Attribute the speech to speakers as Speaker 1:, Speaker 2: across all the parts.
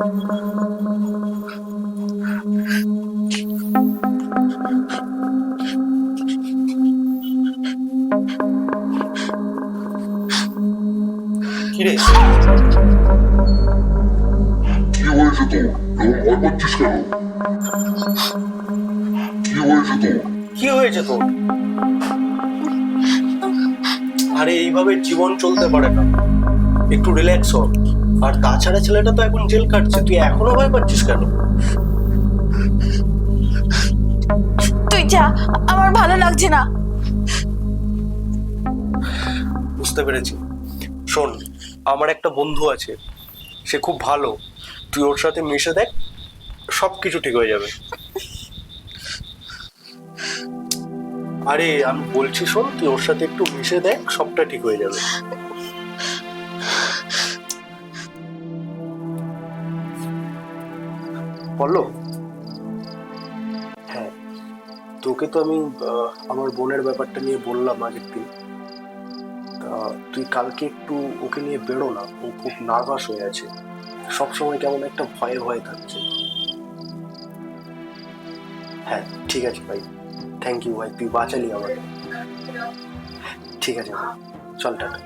Speaker 1: কিরে?
Speaker 2: কি হয়েছে তোর? এমন ভয় পাচ্ছিস কেন? কি হয়েছে তোর?
Speaker 1: কি হয়েছে তোর? আরে এইভাবে জীবন চলতে পারে না। একটু রিল্যাক্স হ। আর তাছাড়া ছেলেটা তো এখন জেল কাটছে তুই এখনও ভয় পাচ্ছিস কেন?
Speaker 3: তুই যা আমার ভালো লাগছে না।
Speaker 1: বুঝতে পেরেছি। শোন আমার একটা বন্ধু আছে সে খুব ভালো। তুই ওর সাথে মিশে দেখ সব কিছু ঠিক হয়ে যাবে। আরে আমি বলছি শোন তুই ওর সাথে একটু মিশে দেখ সবটা ঠিক হয়ে যাবে। বলল হ্যাঁ তোকে তো আমি আমার বোনের ব্যাপারটা নিয়ে বললাম আগের দিন। তুই কালকে একটু ওকে নিয়ে বেরো না, ও খুব নার্ভাস হয়ে আছে। সবসময় কেমন একটা ভয়ে ভয়ে থাকছে। হ্যাঁ ঠিক আছে ভাই। থ্যাংক ইউ ভাই, তুই বাঁচালি আমাকে। ঠিক আছে ভাই, চল টাটা।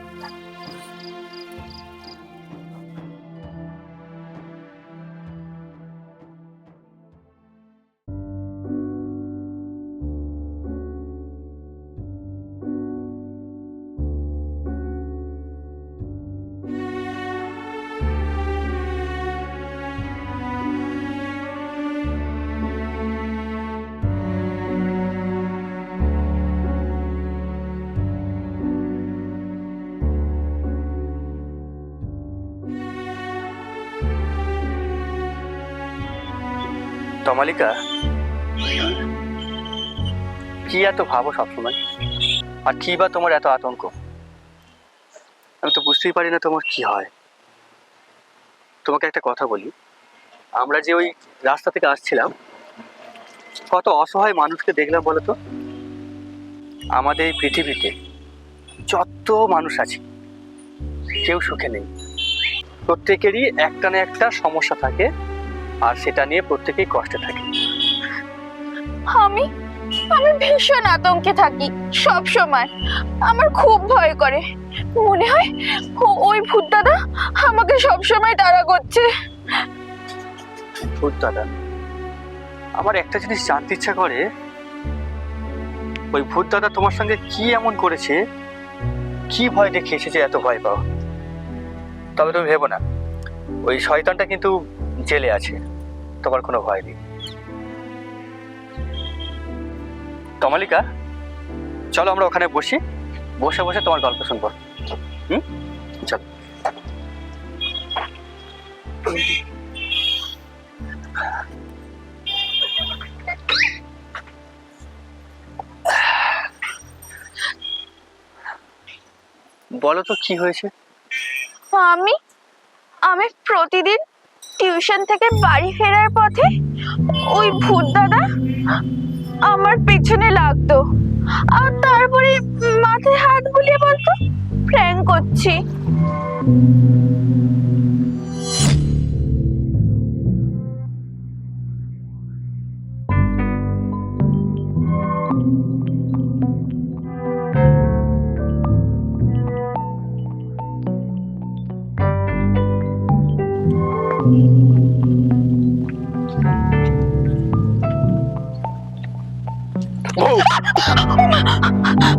Speaker 4: তমালিকা কি এত ভাবো সবসময়? আর কি বা তোমার এত আতঙ্ক? আমি তো বুঝতেই পারি না তোমার কি হয়। তোমাকে একটা কথা বলি। আমরা যে ওই রাস্তা থেকে আসছিলাম, কত অসহায় মানুষকে দেখলাম বলো তো আমাদের এই পৃথিবীতে যত মানুষ আছে, কেউ সুখে নেই। প্রত্যেকেরই একটা না একটা সমস্যা থাকে আর সেটা নিয়ে প্রত্যেকেই কষ্টে থাকে।
Speaker 3: আমি? আমি ভীষণ আতঙ্কে থাকি সব সময়। আমার খুব ভয় করে। মনে হয় ওই ভূত দাদা আমাকে সব সময় তাড়া করছে।
Speaker 4: ভূত দাদা আমার একটা জিনিস জানতে ইচ্ছা করে। ওই ভূত দাদা তোমার সঙ্গে কি এমন করেছে? কি ভয় দেখিয়েছে যে এত ভয় পাও তবে তুমি ভেবো না ওই শয়তানটা কিন্তু জেলে আছে। তোমার কোনো ভয় নেই। কমালিকা চলো আমরা ওখানে বসি। বসে বসে তোমার গল্প শুনব। হুম? চলো। বলো তো, কি হয়েছে?
Speaker 3: আমি? আমি প্রতিদিন টিউশন থেকে বাড়ি ফেরার পথে ওই ভূত দাদা আমার পেছনে লাগতো। আর তারপরে মাথায় হাত বুলিয়ে বলতো, প্র্যাঙ্ক করছি।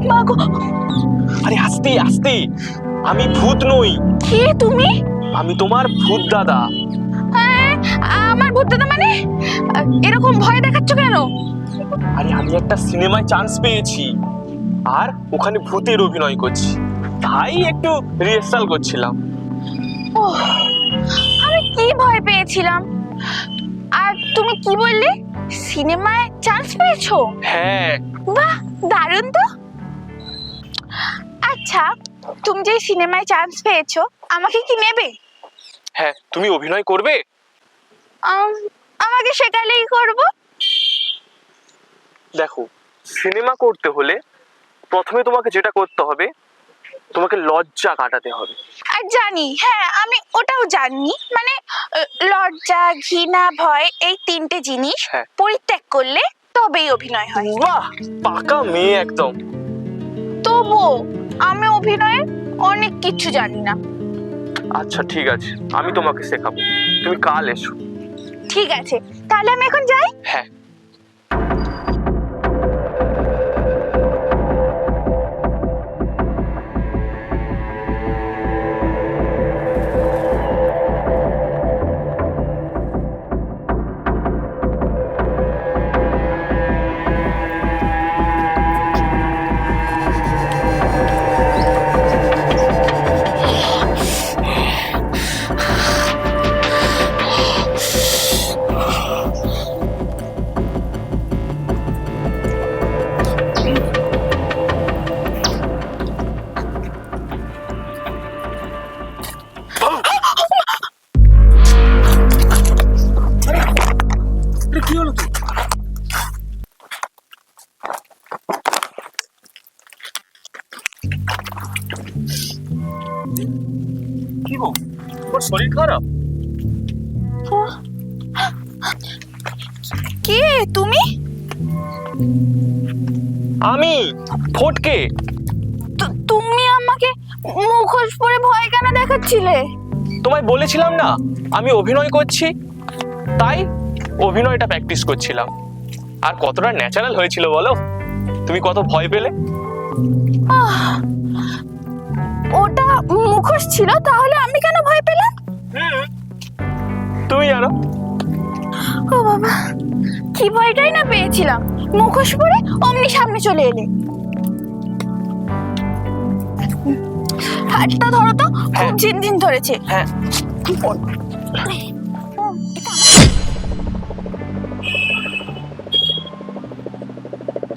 Speaker 3: মা গো
Speaker 5: আরে আস্তে আস্তে। আমি ভূত নই।
Speaker 3: কে তুমি?
Speaker 5: আমি তোমার ভূত দাদা।
Speaker 3: হ্যাঁ, আমার ভূত দাদা মানে? এরকম ভয় দেখাচ্ছ কেন?
Speaker 5: আরে আমি একটা সিনেমায় চান্স পেয়েছি। আর ওখানে ভূতের অভিনয় করছি। তাই একটু রিহার্সাল করছিলাম।
Speaker 3: আমি কি ভয় পেয়েছিলাম? আর তুমি কি বললে? সিনেমায় চান্স পেয়েছ?
Speaker 5: হ্যাঁ
Speaker 3: বাহ দারুণ তো। আচ্ছা তুমি যে সিনেমায় চান্স পেয়েছ আমাকে কি নেবে?
Speaker 5: হ্যাঁ তুমি অভিনয় করবে?
Speaker 3: আমাকে শেখালেই করব।
Speaker 5: দেখো সিনেমা করতে হলে প্রথমে তোমাকে যেটা করতে হবে তোমাকে লজ্জা কাটাতে হবে।
Speaker 3: আর জানি হ্যাঁ আমি ওটাও জানি। মানে লজ্জা ঘৃণা ভয় এই তিনটে জিনিস
Speaker 5: হ্যাঁ।
Speaker 3: পরিত্যাগ করলে তবেই অভিনয় হয়।
Speaker 5: বাহ পাকা মেয়ে একদম।
Speaker 3: তবু আমি অভিনয়ে অনেক কিছু জানি না।
Speaker 5: আচ্ছা ঠিক আছে। আমি তোমাকে শেখাবো। তুমি কাল এসো।
Speaker 3: ঠিক আছে। তাহলে আমি এখন যাই?
Speaker 5: হ্যাঁ। আমি? ফটকে?
Speaker 3: তুমি আমাকে মুখোশ পরে ভয় কেন দেখাচ্ছিলে?
Speaker 5: তোমায় বলেছিলাম না আমি অভিনয় করছি। তাই অভিনয়টা প্র্যাকটিস করছিলাম। আর কতটা ন্যাচারাল হয়েছিল বলো? তুমি কত ভয় পেলে?
Speaker 3: ওটা মুখোশ ছিল তাহলে আমি কেন ভয় পেলাম?
Speaker 5: তুমি জানো?
Speaker 3: ও বাবা কি ভয়টাই না পেয়েছিলাম। মুখোশ পরে অমনি সামনে চলে এলে। হাতটা ধরো তো খুব
Speaker 5: হ্যাঁ।
Speaker 3: ঝিনঝিন ধরেছে।
Speaker 5: হ্যাঁ।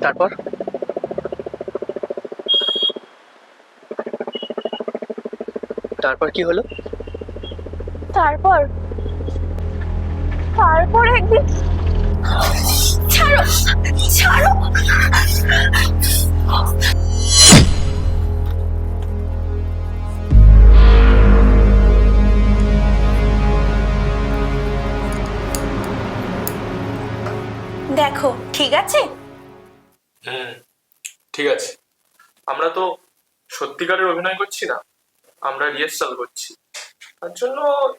Speaker 4: তারপর? তারপর কি হলো?
Speaker 3: তারপর? তারপর একদিন ছাড়ো ছাড়ো। দেখো ঠিক আছে?
Speaker 5: হুম ঠিক আছে। আমরা তো সত্যিকারের অভিনয় করছি না আমরা রিহার্সাল করছি। তার জন্য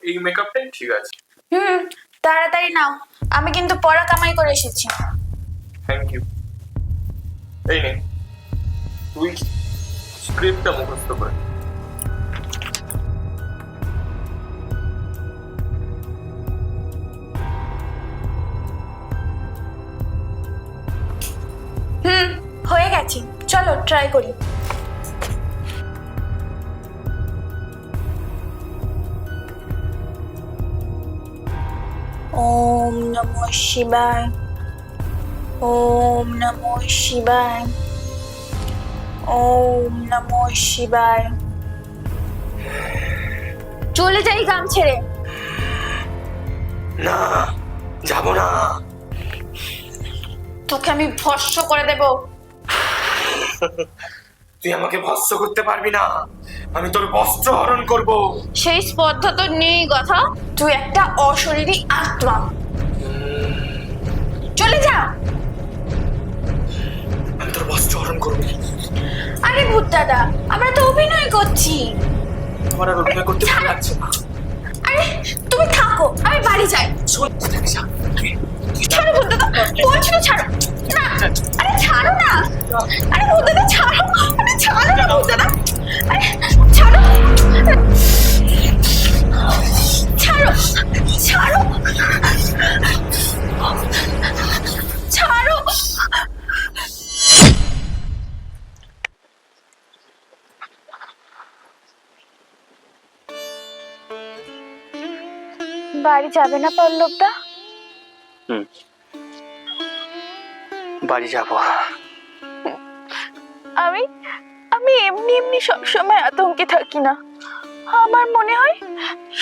Speaker 5: এই মেকআপটাই ঠিক আছে।
Speaker 3: হুম তাড়াতাড়ি নাও। আমি কিন্তু পড়া কামাই করে এসেছি।
Speaker 5: থ্যাংক ইউ এই নে তুই স্ক্রিপ্টটা মুখস্থ করে।
Speaker 3: হুম, হয়ে গেছে। চলো ট্রাই করি। ওম নমঃ শিবায়। ওম নমঃ শিবায়। ওম নমঃ শিবায়। চলে যাই গ্রাম ছেড়ে।
Speaker 5: না যাব না।
Speaker 3: তোকে আমি ভস্য করে দেব।
Speaker 5: তুই আমাকে ভস্য করতে পারবি না। আমি তোর বস্ত্র হরণ করব।
Speaker 3: সেই স্পর্ধা তো নেই কথা। তুই একটা অশরীরী আত্মা চলে যা।
Speaker 5: হরণ করব
Speaker 3: আরে ভূত দাদা আমরা তো অভিনয় করছি।
Speaker 5: আমার আর অভিনয় করতে ভালো লাগছে না।
Speaker 3: আরে তুমি থাকো আমি বাড়ি যাই।
Speaker 5: শোন
Speaker 3: ছাড়ো ভূত দাদা বলছি তো ছাড়ো। না আরে ছাড়ো না। আরে ভূত দাদা ছাড়ো। আরে ছাড়ো না ভূত দাদা। আরে ছাড়ো। ছাড়ো। ছাড়ো। বাড়ি যাবে না পল্লবদা?
Speaker 4: হুম। বাড়ি যাব।
Speaker 3: আমি আমি এমনি এমনি সবসময় আতঙ্কে থাকি না। আমার মনে হয়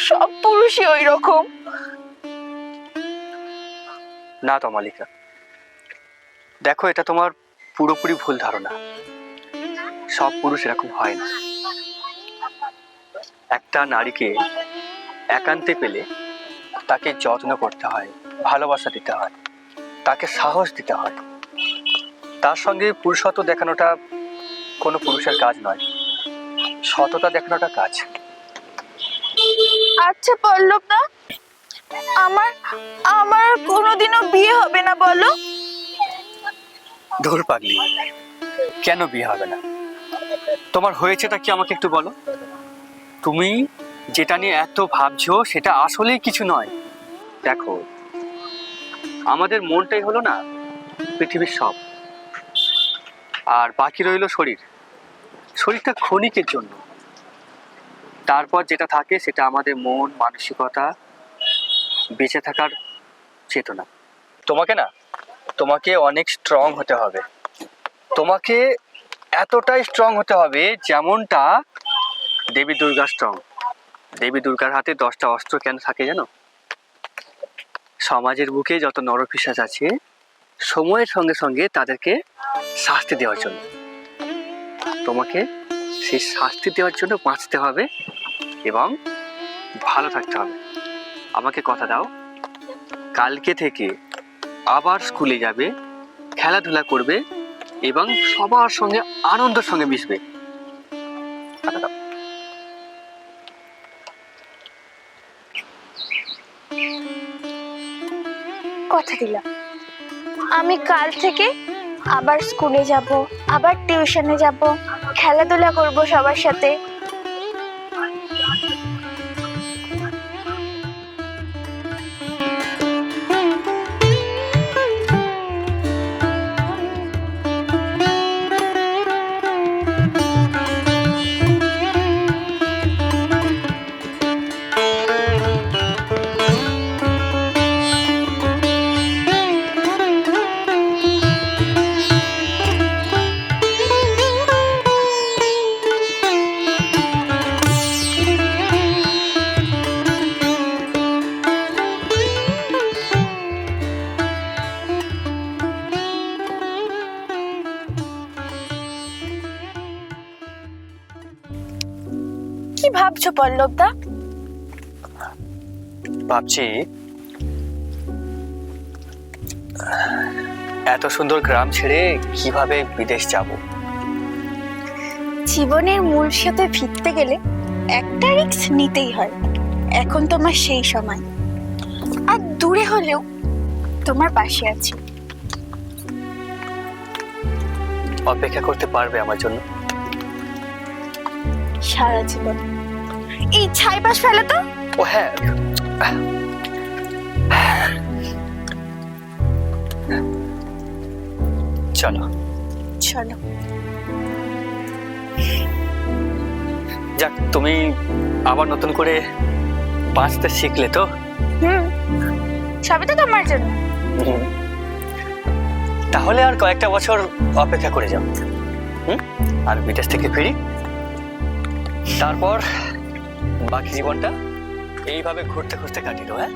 Speaker 3: সব পুরুষই ওই রকম
Speaker 4: না তমালিকা দেখো এটা তোমার পুরোপুরি ভুল ধারণা। সব পুরুষ এরকম হয় না। একটা নারীকে একান্তে পেলে তাকে যত্ন করতে হয় ভালোবাসা দিতে হয় তাকে সাহস দিতে হয়। তার সঙ্গে পুরুষত্ব দেখানোটা কোনো পুরুষের কাজ নয় সততা দেখানোটা কাজ।
Speaker 3: আচ্ছা পল্লব দা আমার আমার কোনোদিনও বিয়ে হবে না বলো?
Speaker 4: ধুর পাগলি কেন বিয়ে হবে না? তোমার হয়েছেটা কি আমাকে একটু বলো? তুমি যেটা নিয়ে এত ভাবছ সেটা আসলেই কিছু নয়। দেখো, আমাদের মনটাই হলো না পৃথিবীর সব। আর বাকি রইল শরীর। শরীরটা ক্ষণিকের জন্য। তারপর যেটা থাকে সেটা আমাদের মন, মানসিকতা, বেঁচে থাকার চেতনা। তোমাকে না, তোমাকে অনেক স্ট্রং হতে হবে। তোমাকে এতটাই স্ট্রং হতে হবে যেমনটা দেবী দুর্গা স্ট্রং দেবী দুর্গার হাতে দশটা অস্ত্র কেন থাকে জানো? সমাজের বুকে যত নরপিসাজ আছে, সময়ের সঙ্গে সঙ্গে তাদেরকে শাস্তি দেওয়ার জন্য। তোমাকে সেই শাস্তি দেওয়ার জন্য বাঁচতে হবে এবং ভালো থাকতে হবে। আমাকে কথা দাও, কালকে থেকে আবার স্কুলে যাবে, খেলাধুলা করবে এবং সবার সঙ্গে আনন্দের সঙ্গে মিশবে। কথা দাও।
Speaker 3: কথা দিলাম। আমি কাল থেকে আবার স্কুলে যাব, আবার টিউশনে যাব, খেলাধুলা করব সবার সাথে। কি ভাবছ পল্লব দা
Speaker 4: ভাবছি এত সুন্দর গ্রাম ছেড়ে কীভাবে বিদেশ যাব?
Speaker 3: জীবনের মূল সাথে ফিরতে গেলে একটা রিস্ক নিতেই হয়। এখন তোমার সেই সময়। আর দূরে হলেও তোমার পাশে আছি।
Speaker 4: অপেক্ষা করতে পারবে আমার জন্য।
Speaker 3: সারা জীবন। এই ছাই পাশ ফেলে তো।
Speaker 4: ও হ্যাঁ। চলো।
Speaker 3: চলো।
Speaker 4: যাক তুমি আবার নতুন করে বাঁচতে শিখলে তো?
Speaker 3: হুম সবই তো তোমার জন্য।
Speaker 4: তাহলে আর কয়েকটা বছর অপেক্ষা করে যাও। হুম আর বিদেশ থেকে ফিরি। তারপর বাকি জীবনটা এইভাবে ঘুরতে ঘুরতে কাটিল হ্যাঁ?